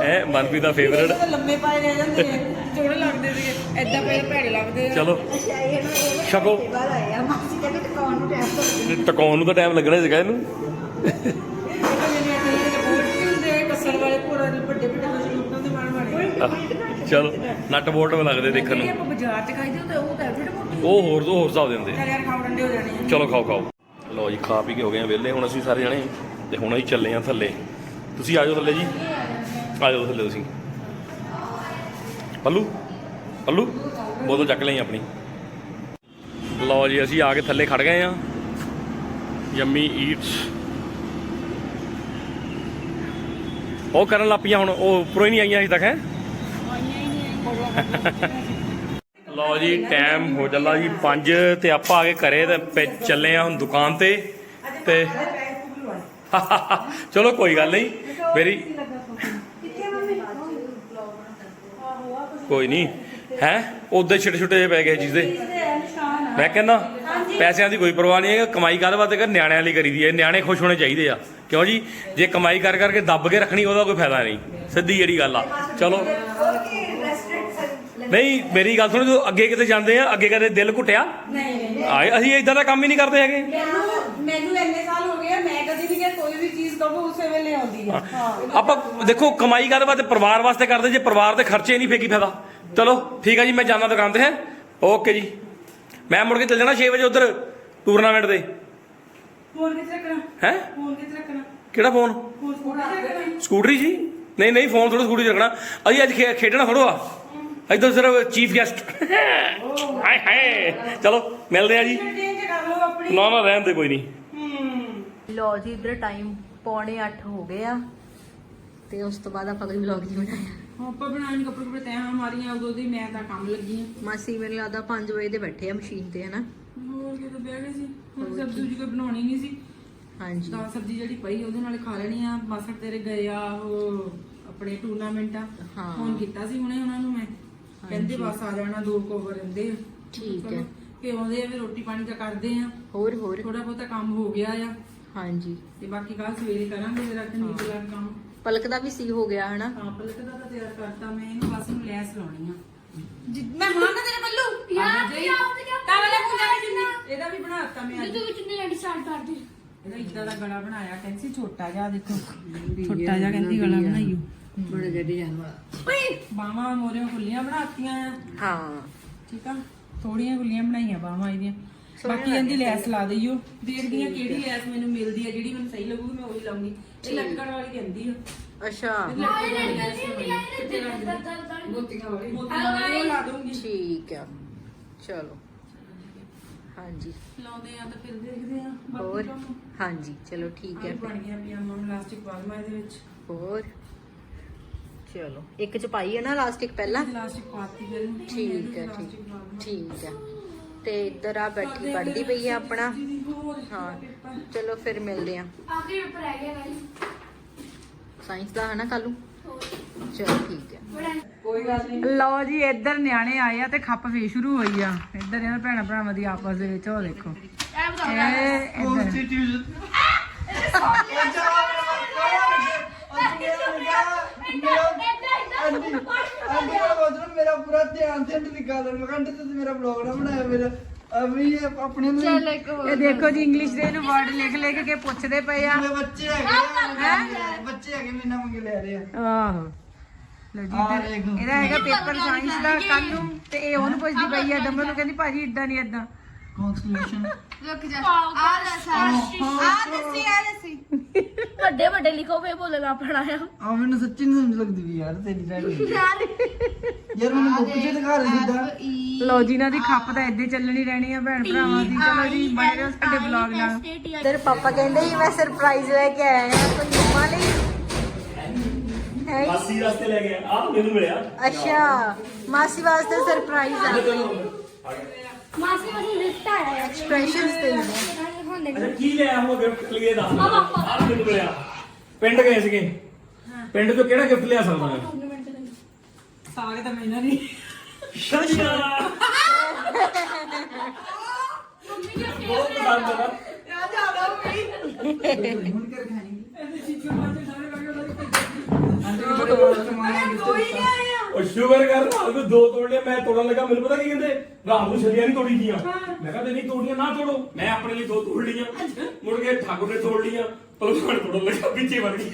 ਹੈ ਮਨਪ੍ਰੀਤ ਦਾ ਫੇਵਰਟ ਲੰਮੇ ਪਾਏ ਰਹਿ ਜਾਂਦੇ ਨੇ ਚੋੜੇ ਲੱਗਦੇ ਸੀਗੇ ਐਦਾਂ ਪਏ ਭੈੜੇ ਲੱਗਦੇ ਚਲੋ। ਛਕੋ। ਟਿਕਾਉਣ ਨੂੰ ਤੋਂ ਟਾਈਮ ਲੱਗਣਾ ਸੀਗਾ ਇਹਨੂੰ। ਚਲੋ ਨਟ ਬੋਲਟ ਲੱਗਦੇ ਦੇਖਣ ਨੂੰ। ਆਪਾਂ ਬਾਜ਼ਾਰ ਚ ਖਾਈਦੇ ਉਹ ਤਾਂ ਮੋਟੇ ਉਹ ਹੋਰ ਤੋਂ ਹੋਰ ਹਿਸਾਬ ਦੇ ਹੁੰਦੇ ਚੱਲ ਯਾਰ ਖਾਉ ਡੰਡੇ ਹੋ ਜਾਣੇ ਆ। ਚਲੋ ਖਾਓ ਖਾਓ। ਲਓ ਜੀ ਖਾ ਪੀ ਕੇ ਹੋ ਗਏ ਆ ਵਿਹਲੇ ਹੁਣ ਅਸੀਂ ਸਾਰੇ ਜਣੇ ਤੇ ਹੁਣ ਅਸੀਂ ਚੱਲੇ ਆ ਥੱਲੇ। ਤੁਸੀਂ ਆ ਜਾਓ ਥੱਲੇ ਜੀ। ਆ ਜਾਓ ਥੱਲੇ ਤੁਸੀਂ। ਪੱਲੂ ਪੱਲੂ ਬੋਤਲ ਚੱਕ ਲਈ ਆਪਣੀ। ਲਓ ਜੀ ਅਸੀਂ ਆ ਕੇ ਥੱਲੇ ਖੜ ਗਏ ਆ। Yummy eats. ਉਹ ਕਰਨ ਲੱਪੀਆਂ ਹੁਣ ਉਹ ਉੱਪਰੋਂ ਹੀ ਨਹੀਂ ਆਈਆਂ ਅਜੇ ਤੱਕ ਹੈ? ਲਓ ਜੀ ਟਾਈਮ ਹੋ ਚੱਲਾ ਜੀ 5 ਤੇ ਆਪਾਂ ਆ ਕੇ ਘਰੇ ਤੇ ਪੈ- ਚੱਲੇ ਆ ਹੁਣ ਦੁਕਾਨ ਤੇ ਤੇ ਚਲੋ ਕੋਈ ਗੱਲ ਨਹੀਂ, ਮੇਰੀ ਕੋਈ ਨਹੀਂ, ਹੈ? ਉਦੋਂ ਛੋਟੇ ਛੋਟੇ ਜਿਹੇ ਪੈ ਗਏ ਚੀਜ਼ ਦੇ। ਮੈਂ ਕਹਿੰਦਾ, ਪੈਸਿਆਂ ਦੀ ਕੋਈ ਪਰਵਾਹ ਨਹੀਂ ਹੈ ਕਮਾਈ ਗੱਲਬਾਤ ਕਰ, ਨਿਆਣਿਆਂ ਲਈ ਕਰੀਦੀ ਹੈ। ਨਿਆਣੇ ਖੁਸ਼ ਹੋਣੇ ਚਾਹੀਦੇ ਆ। ਕਿਉਂ ਜੀ? ਜੇ ਕਮਾਈ ਕਰ ਕਰਕੇ ਦੱਬ ਕੇ ਰੱਖਣੀ, ਉਹਦਾ ਕੋਈ ਫਾਇਦਾ ਨਹੀਂ। ਸਿੱਧੀ ਜਿਹੜੀ ਗੱਲ ਆ। ਚਲੋ। ਨਹੀਂ ਮੇਰੀ ਗੱਲ ਸੁਣੋ ਜਦੋਂ ਅੱਗੇ ਕਿਤੇ ਜਾਂਦੇ ਆ ਅੱਗੇ ਕਦੇ ਦਿਲ ਘੁੱਟਿਆ? ਨਹੀਂ ਆਏ ਅਸੀਂ ਇਦਾਂ ਦਾ ਕੰਮ ਹੀ ਨਹੀਂ ਕਰਦੇ ਹੈਗੇ। ਮੈਨੂੰ ਮੈਨੂੰ ਇੰਨੇ ਸਾਲ ਹੋ ਗਏ ਆ, ਮੈਂ ਕਦੀ ਵੀ ਕਿਹਾ ਕੋਈ ਵੀ ਚੀਜ਼ ਕਹੋ ਉਸੇ ਵੇਲੇ ਆਉਂਦੀ ਆ। ਹਾਂ। ਆਪਾਂ ਦੇਖੋ ਕਮਾਈ ਕਾਹਦੇ ਵਾਸਤੇ ਪਰਿਵਾਰ ਵਾਸਤੇ ਕਰਦੇ ਜੇ ਪਰਿਵਾਰ ਦੇ ਖਰਚੇ ਨਹੀਂ ਫੇਕੀ ਫਾਇਦਾ। ਚਲੋ ਠੀਕ ਆ ਜੀ ਮੈਂ ਜਾਣਾ ਦੁਕਾਨ ਤੇ ਹੈ? ਓਕੇ ਜੀ। ਮੈਂ ਮੁੜ ਕੇ ਚੱਲ ਜਾਣਾ 6 ਵਜੇ ਉਧਰ ਟੂਰਨਾਮੈਂਟ ਦੇ ਫੋਨ ਕਿੱਥੇ ਰੱਖਣਾ? ਹੈ? ਫੋਨ ਕਿੱਥੇ ਰੱਖਣਾ? ਕਿਹੜਾ ਫੋਨ ਫੋਨ ਕਿੱਥੇ ਰੱਖਣਾ? ਸਕੂਟਰੀ ਜੀ। ਨਹੀਂ ਨਹੀਂ ਫੋਨ ਥੋੜਾ ਸਕੂਟਰੀ 'ਚ ਰੱਖਣਾ। ਅਸੀਂ ਅੱਜ ਖੇ- ਖੇਡਣਾ ਥੋੜੋ ਆ ਇੱਧਰ ਸਿਰਫ ਚੀਫ ਗੈਸਟ ਹਾਏ ਹਾਏ। ਚਲੋ ਮਿਲਦੇ ਆ ਜੀ। ਨਾ ਨਾ ਰਹਿਣ ਦੇ ਕੋਈ ਨਹੀਂ। ਲੋ ਜੀ ਇਧਰ ਟਾਈਮ ਪੌਣੇ 8 ਹੋ ਗਏ ਆ। ਤੇ ਉਸ ਤੋਂ ਬਾਅਦ ਆਪਾਂ ਕੋਈ ਵਲੌਗ ਨਹੀਂ ਬਣਾਇਆ। ਆਪਾਂ ਬਣਾਉਣ ਕੱਪੜੇ ਕੱਪੜੇ ਤੈਂ ਮਾਰੀਆਂ ਉਦੋਂ ਦੀ ਮੈਂ ਤਾਂ ਕੰਮ ਲੱਗੀ ਆ। ਮਾਸੀ ਮੈਨੂੰ ਲੱਗਦਾ 5 ਵਜੇ ਦੇ ਬੈਠੇ ਆ ਮਸ਼ੀਨ ਤੇ ਹਨਾ? ਹੋਰ ਕਿਤੇ ਬਹਿ ਗਏ ਸੀ ਹੁਣ ਸਬਜ਼ੀ ਜੀ ਕੋਈ ਬਣਾਉਣੀ ਨਹੀਂ ਸੀ। ਹਾਂਜੀ। ਤਾਂ ਸਬਜ਼ੀ ਜਿਹੜੀ ਪਈ ਉਹਦੇ ਨਾਲ ਖਾ ਲੈਣੀ ਆ। ਮਾਸੜ ਤੇਰੇ ਗਏ ਆ ਉਹ ਆਪਣੇ ਟੂਰਨਾਮੈਂਟ ਆ। ਹਾਂ। ਫੋਨ ਕੀਤਾ ਸੀ ਹੁਣੇ ਉਹਨਾਂ ਨੂੰ ਮੈਂ। ਕਹਿੰਦੇ ਬਸ ਆ ਜਾਣਾ ਦੋ ਕੋਵਰ ਰਹਿੰਦੇ ਆ। ਠੀਕ ਹੈ। ਕਿ ਆਉਂਦੇ ਆ ਵੀ ਰੋਟੀ ਪਾਣੀ ਤਾਂ ਕਰਦੇ ਆ। ਹੋਰ ਹੋਰ। ਥੋੜਾ ਬਹੁਤਾ ਕੰਮ ਹੋ ਗਿਆ ਆ। ਹਾਂਜੀ। ਤੇ ਬਾਕੀ ਕੱਲ ਸਵੇਰੇ ਕਰਾਂਗੇ ਮੇਰਾ ਨੀਚੇ ਲੱਗ ਕੰਮ। ਪਲਕ ਦਾ ਵੀ ਸੀ ਹੋ ਗਿਆ ਹਨਾ? ਹਾਂ ਪਲਕ ਦਾ ਤਾਂ ਤਿਆਰ ਕਰਤਾ ਮੈਂ ਇਹਨੂੰ ਬਸ ਨੂੰ ਲੈਸ ਲਾਉਣੀ ਆ। ਮੈਂ ਹਾਂ ਨਾ ਤੇਰੇ ਪੱਲੂ ਯਾਰ, ਆ ਜਾ ਜੀ। ਯਾਰ, ਯਾਰ, ਤਾਂ ਵਾਲਾ ਪੂਜਾ ਜਿੰਨੀ ਇਹਦਾ ਵੀ ਬਣਾਤਾ ਮੈਂ ਅੱਜ। ਤੂੰ ਵਿੱਚ ਨੇ ਲੜੀ ਸਟਾਰਟ ਕਰ ਦੇ ਇਹਦਾ ਇਦਾਂ ਦਾ ਗਲਾ ਬਣਾਇਆ ਕਹਿੰਦੀ ਛੋਟਾ ਜਿਹਾ ਦੇਖੋ। ਛੋਟਾ ਜਿਹਾ ਕਹਿੰਦੀ ਗਲਾ ਬਣਾਈਓ ਬੜਾ ਜਿਹਾ ਡਿਜ਼ਾਈਨ ਵਾਲਾ ਬਾਹਾਂ ਮੋਰੇ ਖੁੱਲੀਆਂ ਬਣਾਤੀਆਂ ਆ। ਹਾਂ। ਠੀਕ ਆ? ਥੋੜੀਆਂ ਖੁੱਲੀਆਂ ਬਣਾਈਆਂ ਬਾਹਾਂ ਇਹਦੀਆਂ। ਬਾਕੀ ਇਹਦੀ ਲੈਸ ਲਾ ਦਈਓ। ਦੇਖਦੀ ਆ ਕਿਹੜੀ ਲੈਸ ਮੈਨੂੰ ਮਿਲਦੀ ਆ ਜਿਹੜੀ ਮੈਨੂੰ ਸਹੀ ਲੱਗੂਗੀ ਮੈਂ ਉਹੀ ਲਾਉਂਗੀ। ਇਹ ਲੱਕੜ ਵਾਲੀ ਕਹਿੰਦੀ ਆ। ਅੱਛਾ। ਮੋਤੀਆਂ ਵਾਲੀ। ਮੋਤੀਆਂ ਵਾਲੀ ਉਹ ਲਾ ਦੂੰਗੀ ਠੀਕ ਆ। ਚਲੋ। ਹਾਂਜੀ। ਲਾਉਂਦੇ ਆ ਤਾਂ ਫਿਰ ਦੇਖਦੇ ਆ। ਬਾਕੀ ਹੋਰ? ਕੰਮ ਹਾਂਜੀ। ਚਲੋ ਠੀਕ ਹੈ ਆਹ ਬਣ ਗਿਆ ਪਜਾਮਾ ਇਲਾਸਟਿਕ ਬਾਜ਼ਮਾ ਇਹਦੇ ਵਿੱਚ। ਹੋਰ? ਚਲੋ ਇੱਕ ਚ ਪਾਈ ਹੈ ਨਾ ਲਾਸਟਿਕ ਪਹਿਲਾਂ? ਇਲਾਸਟਿਕ ਪਾਤੀ ਇਹਨੂੰ। ਠੀਕ ਹੈ ਠੀਕ। ਠੀਕ ਹੈ। ਤੇ ਇੱਧਰ ਆ ਬੈਠੀ ਪੜਦੀ ਪਈ ਆ ਆਪਣਾ? ਹਾਂ ਚਲੋ ਫਿਰ ਮਿਲਦੇ ਆ ਆਖਰੀ ਉੱਪਰ ਰਹਿ ਗਿਆ ਗਾਈ ਸਾਇੰਸ ਦਾ ਹੈ ਨਾ ਕੱਲੂ ਚਲੋ ਠੀਕ ਹੈ। ਕੋਈ ਗੱਲ ਨਹੀਂ ਲਓ ਜੀ ਇੱਧਰ ਨਿਆਣੇ ਆਏ ਆ ਤੇ ਖੱਪ ਫੇ ਸ਼ੁਰੂ ਹੋਈ ਆ। ਇੱਧਰ ਇਹਨਾਂ ਭੈਣਾ ਭਰਾਵਾਂ ਦੀ ਆਪਸ ਦੇ ਵਿੱਚ ਉਹ ਦੇਖੋ। ਇਹ ਬਤਾ ਇਹ ਇੱਧਰ ਮੇਰਾ ਪੂਰਾ ਧਿਆਨ ਤੇ ਨਿਕਲ ਰਿਹਾ ਮੈਂ ਕਹਿੰਦਾ ਤੁਸੀਂ ਮੇਰਾ ਬਲੌਗ ਨਾ ਬਣਾਇਆ ਮੇਰਾ ਅਭੀ ਇਹ ਆਪਣੇ ਨੂੰ ਇਹ ਦੇਖੋ ਜੀ ਇੰਗਲਿਸ਼ ਦੇ ਇਹਨੂੰ ਵਰਡ ਲਿਖ ਲਿਖ ਕੇ ਪੁੱਛਦੇ ਪਏ ਆ। ਮੇਰੇ ਬੱਚੇ ਹੈਗੇ ਆ ਬੱਚੇ ਹੈਗੇ ਮੇਰੇ ਨਾਲ ਮੰਗੇ ਲੈ ਰਹੇ ਆ। ਆਹੋ। ਲਓ ਜੀ ਆਹ ਇੱਧਰ ਦੇਖੋ। ਇਹਦਾ ਹੈਗਾ ਪੇਪਰ ਸਾਇੰਸ ਦਾ ਕੱਲ ਨੂੰ ਤੇ ਇਹ ਉਹਨੂੰ ਪੁੱਛਦੀ ਪਈ ਆ ਦਮਨ ਨੂੰ ਕਹਿੰਦੀ ਭਾਜੀ ਇਦਾਂ ਨਹੀਂ ਇਦਾਂ ਕੌਨਸਟੀਟਿਊਸ਼ਨ ਵੱਡੇ ਵੱਡੇ ਲਿਖੋ ਫੇ ਬੋਲਣਾ ਪੈਣਾ ਆ। ਆ ਮੈਨੂੰ ਸੱਚੀ ਨਹੀਂ ਸਮਝ ਲੱਗਦੀ ਵੀ ਯਾਰ ਤੇਰੀ ਭੈਣ ਯਾਰ ਮੈਨੂੰ ਬੁੱਕ ਚ ਦਿਖਾ ਰਹੀ ਸਿੱਧਾ। ਲਓ ਜੀ ਇਹਨਾਂ ਦੀ ਖੱਪ ਤਾਂ ਹੀ ਚੱਲਣੀ ਰਹਿਣੀ ਆ ਭੈਣ ਭਰਾਵਾਂ ਦੀ। ਚਲੋ ਜੀ ਬਣੇ ਰਹੋ ਸਾਡੇ ਵਲੌਗ ਨਾਲ। ਤੇਰੇ ਪਾਪਾ ਕਹਿੰਦੇ ਸੀ ਮੈਂ ਸਰਪ੍ਰਾਈਜ਼ ਲੈ ਕੇ ਆਇਆ ਹਾਂ ਕੋਈ ਮੰਮਾ ਲਈ ਮਾਸੀ ਰਸਤੇ ਲੈ ਗਿਆ ਆ ਮੈਨੂੰ ਮਿਲਿਆ। ਅੱਛਾ ਮਾਸੀ ਵਾਸਤੇ ਸਰਪ੍ਰਾਈਜ਼ ਆ। ਮਾਸੀ ਮਾਸੀ ਲਿਫਟ ਆਇਆ ਹੈ ਐਕਸਪ੍ਰੈਸ਼ਨਸ ਤੇ ਹੁੰਦੇ ਅੱਛਾ ਕੀ ਲਿਆ ਹੋ ਗਿਫਟ ਲਈ ਦੱਸ ਆ ਮੈਨੂੰ ਮਿਲਿਆ ਪਿੰਡ ਗਏ ਸੀਗੇ ਪਿੰਡ ਤੋਂ ਕਿਹੜਾ ਗਿਫਟ ਲਿਆ ਸਕਦਾ ਮੈਂ ਸਾਗ ਤਾਂ ਮੈਨਾਂ ਨਹੀਂ ਸ਼ਰੀਆ ਬਹੁਤ ਪਸੰਦ ਹੈ ਉਹ ਸ਼ੂਗਰ ਕਰ ਰਾਤ ਨੂੰ ਦੋ ਤੋੜ ਲਿਆ ਮੈਂ ਤੋੜਨ ਲੱਗਾ ਮੈਨੂੰ ਪਤਾ ਕੀ ਕਹਿੰਦੇ? ਰਾਤ ਨੂੰ ਛਲੀਆਂ ਨਹੀਂ ਤੋੜੀ ਦੀਆਂ ਮੈਂ ਕਿਹਾ ਤੇ ਨਹੀਂ ਤੋੜੀਆਂ ਨਾ ਤੋੜੋ। ਮੈਂ ਆਪਣੇ ਲਈ ਦੋ ਤੋੜ ਲਈਆਂ। ਮੁੜ ਕੇ ਠਾਕੁਰ ਨੇ ਤੋੜ ਲਈਆਂ। ਪਲਵਾਨ ਤੋੜਨ ਲੱਗਾ ਪਿੱਛੇ ਵੜ ਗਈ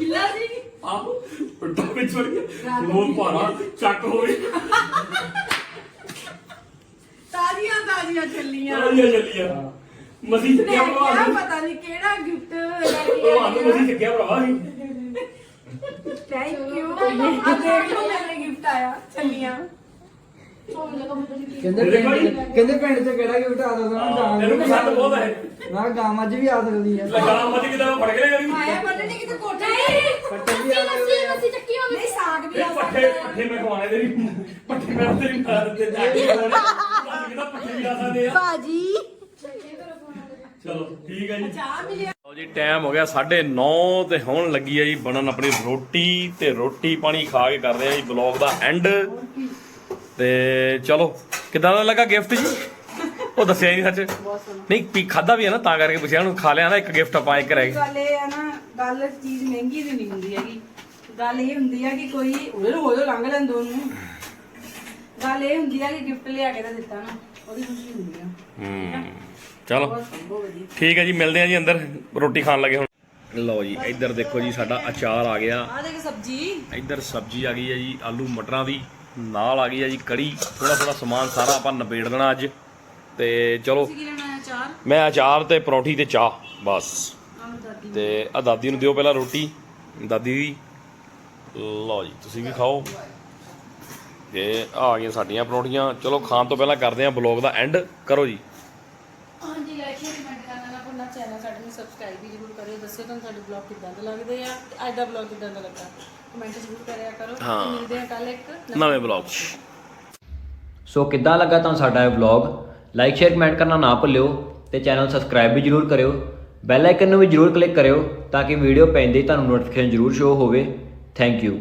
ਗਿੱਲਾ ਸੀ? ਆਹੋ ਪੱਟਾ ਵਿੱਚ ਵੜ ਗਿਆ। ਲੋਨ ਭਾਰਾ ਚੱਕ ਹੋਈ ਤਾਜ਼ੀਆਂ ਤਾਜ਼ੀਆਂ ਚੱਲੀਆਂ ਚੱਲੀਆਂ ਚੱਲੀਆਂ ਮਸੀ ਚੱਕਿਆ ਕਿਆ ਨੂੰ ਪਤਾ ਨਹੀਂ ਕਿਹੜਾ ਗਿਫਟ ਲੈ ਕੇ ਭਲਵਾਨ ਨੂੰ ਮਸੀ ਚੱਕਿਆ ਭਰਾਵਾ ਸੀ। ਥੈਂਕ ਯੂ ਆ ਦੇਖ ਲਓ ਆਇਆ ਚੱਲੀਆਂ। ਕਹਿੰਦੇ ਪਿੰਡ ਕਹਿੰਦੇ ਪਿੰਡ ਚ ਕਿਹੜਾ ਗਿਫਟ ਆ ਸਕਦਾ? ਨਾ ਗਾਂ ਇਹਨੂੰ ਪਸੰਦ ਬਹੁਤ ਹੈ ਨਾ ਗਾਂ ਅੱਜ ਵੀ ਆ ਸਕਦੀ ਹੈ ਲਗਾ ਮਤ ਕਿਦਾਂ ਫੜ ਕੇ ਲੈ ਗਈ? ਆਇਆ ਪਤਾ ਨਹੀਂ ਕਿਤੇ ਕੋਠੇ ਪੱਟੇ ਵੀ ਆ ਲੱਸੀ ਲੱਸੀ ਚੱਕੀ ਹੋਣੀ ਨਹੀਂ ਸਾਗ ਵੀ ਆ ਪੱਠੇ ਪੱਠੇ ਮੈਂ ਖਵਾਣੇ ਤੇਰੀ ਪੱਠੇ ਮੈਂ ਤੇਰੀ ਮਾਰ ਤੇ ਜਾ ਕੇ। ਕਿਦਾਂ ਪੱਠੇ ਵੀ ਆ ਸਕਦੇ ਆ। ਭਾਜੀ। ਚਲੋ ਠੀਕ ਹੈ ਜੀ। ਚਾਹ ਮਿਲਿਆ। ਲਓ ਜੀ ਟਾਈਮ ਹੋ ਗਿਆ 9:30 ਤੇ ਹੁਣ ਲੱਗੀ ਹੈ ਜੀ ਬਣਨ ਆਪਣੀ ਰੋਟੀ ਤੇ ਰੋਟੀ ਪਾਣੀ ਖਾ ਕੇ ਕਰਦੇ ਆ ਜੀ ਬਲੌਗ ਦਾ ਐਂਡ ਤੇ ਚਲੋ ਕਿਦਾਂ ਦਾ ਲੱਗਾ ਗਿਫਟ ਜੀ? ਉਹ ਦੱਸਿਆ ਹੀ ਨਹੀਂ ਸੱਚ। ਨਹੀਂ ਪੀ ਖਾਦਾ ਵੀ ਹੈ ਨਾ ਤਾਂ ਕਰਕੇ ਪੁੱਛਿਆ ਉਹਨੂੰ ਖਾ ਲਿਆ ਨਾ ਇੱਕ ਗਿਫਟ ਆਪਾਂ ਇੱਕ ਰਹਿ ਗਈ। ਗੱਲ ਇਹ ਆ ਨਾ ਗੱਲ ਚੀਜ਼ ਮਹਿੰਗੀ ਦੀ ਨਹੀਂ ਹੁੰਦੀ ਹੈਗੀ। ਗੱਲ ਇਹ ਹੁੰਦੀ ਆ ਕਿ ਕੋਈ ਉਹਦੇ ਨੂੰ ਉਹਦੇ ਲੰਘ ਲੈਣ ਦੋ ਨੂੰ ਗੱਲ ਇਹ ਹੁੰਦੀ ਆ ਕਿ ਗਿਫਟ ਲਿਆ ਕੇ ਤਾਂ ਦਿੱਤਾ ਨਾ ਉਹਦੀ ਖੁਸ਼ੀ ਹੁੰਦੀ ਆ। ਹੂੰ। ਚਲੋ। ਠੀਕ ਹੈ ਜੀ ਮਿਲਦੇ ਆ ਜੀ ਅੰਦਰ। ਰੋਟੀ ਖਾਣ ਲੱਗੇ ਹੁਣ। ਲਓ ਜੀ ਇੱਧਰ ਦੇਖੋ ਜੀ ਸਾਡਾ ਅਚਾਰ ਆ ਗਿਆ। ਆ ਦੇਖ ਸਬਜੀ। ਇੱਧਰ ਸਬਜ਼ੀ ਆ ਗਈ ਹੈ ਜੀ ਆਲੂ ਮਟਰਾਂ ਦੀ। ਨਾਲ ਆ ਗਈ ਹੈ ਜੀ ਕੜੀ। ਥੋੜਾ ਥੋੜਾ ਸਮਾਨ ਸਾਰਾ ਆਪਾਂ ਨਿਬੇੜ ਦੇਣਾ ਅੱਜ। ਤੇ ਚਲੋ ਮੈਂ ਅਚਾਰ ਤੇ ਪਰੌਂਠੀ ਤੇ ਚਾਹ ਬਸ। ਤੇ ਆ ਦਾਦੀ ਨੂੰ ਦਿਓ ਪਹਿਲਾਂ ਰੋਟੀ ਦਾਦੀ ਦੀ। ਲਓ ਜੀ ਤੁਸੀਂ ਵੀ ਖਾਓ। ਤੇ ਆ ਗਈਆਂ ਸਾਡੀਆਂ ਪਰੌਂਠੀਆਂ। ਚਲੋ ਖਾਣ ਤੋਂ ਪਹਿਲਾਂ ਕਰਦੇ ਆਂ ਬਲੌਗ ਦਾ ਐਂਡ। ਕਰੋ ਜੀ ਹਾਂਜੀ ਲਾਈਕ ਸ਼ੇਅਰ ਕਮੈਂਟ ਕਰਨਾ ਨਾ ਭੁੱਲਣਾ ਚੈਨਲ ਸਾਡੇ ਨੂੰ ਸਬਸਕ੍ਰਾਈਬ ਵੀ ਜ਼ਰੂਰ ਕਰਿਓ ਦੱਸਿਓ ਤੁਹਾਨੂੰ ਸਾਡੇ ਬਲੌਗ ਕਿੱਦਾਂ ਦੇ ਲੱਗਦੇ ਆ। ਤੇ ਅੱਜ ਦਾ ਬਲੌਗ ਕਿੱਦਾਂ ਦਾ ਲੱਗਾ? ਕਮੈਂਟ ਜ਼ਰੂਰ ਕਰਿਆ ਕਰੋ। ਹਾਂ। ਮਿਲਦੇ ਆ ਕੱਲ ਇੱਕ ਨਵੇਂ ਬਲੌਗ 'ਚ ਸੋ ਕਿੱਦਾਂ ਲੱਗਾ ਤੁਹਾਨੂੰ ਸਾਡਾ ਇਹ ਵਲੌਗ ਲਾਈਕ ਸ਼ੇਅਰ ਕਮੈਂਟ ਕਰਨਾ ਨਾ ਭੁੱਲਿਓ ਤੇ ਚੈਨਲ ਸਬਸਕ੍ਰਾਈਬ ਵੀ ਜਰੂਰ ਕਰਿਓ। ਬੈਲ ਆਈਕਨ ਨੂੰ ਵੀ ਜਰੂਰ ਕਲਿੱਕ ਕਰਿਓ ਤਾਂ ਕਿ ਵੀਡੀਓ ਪੈਂਦੇ ਹੀ ਤੁਹਾਨੂੰ ਨੋਟੀਫਿਕੇਸ਼ਨ ਜਰੂਰ ਸ਼ੋ ਹੋਵੇ। Thank you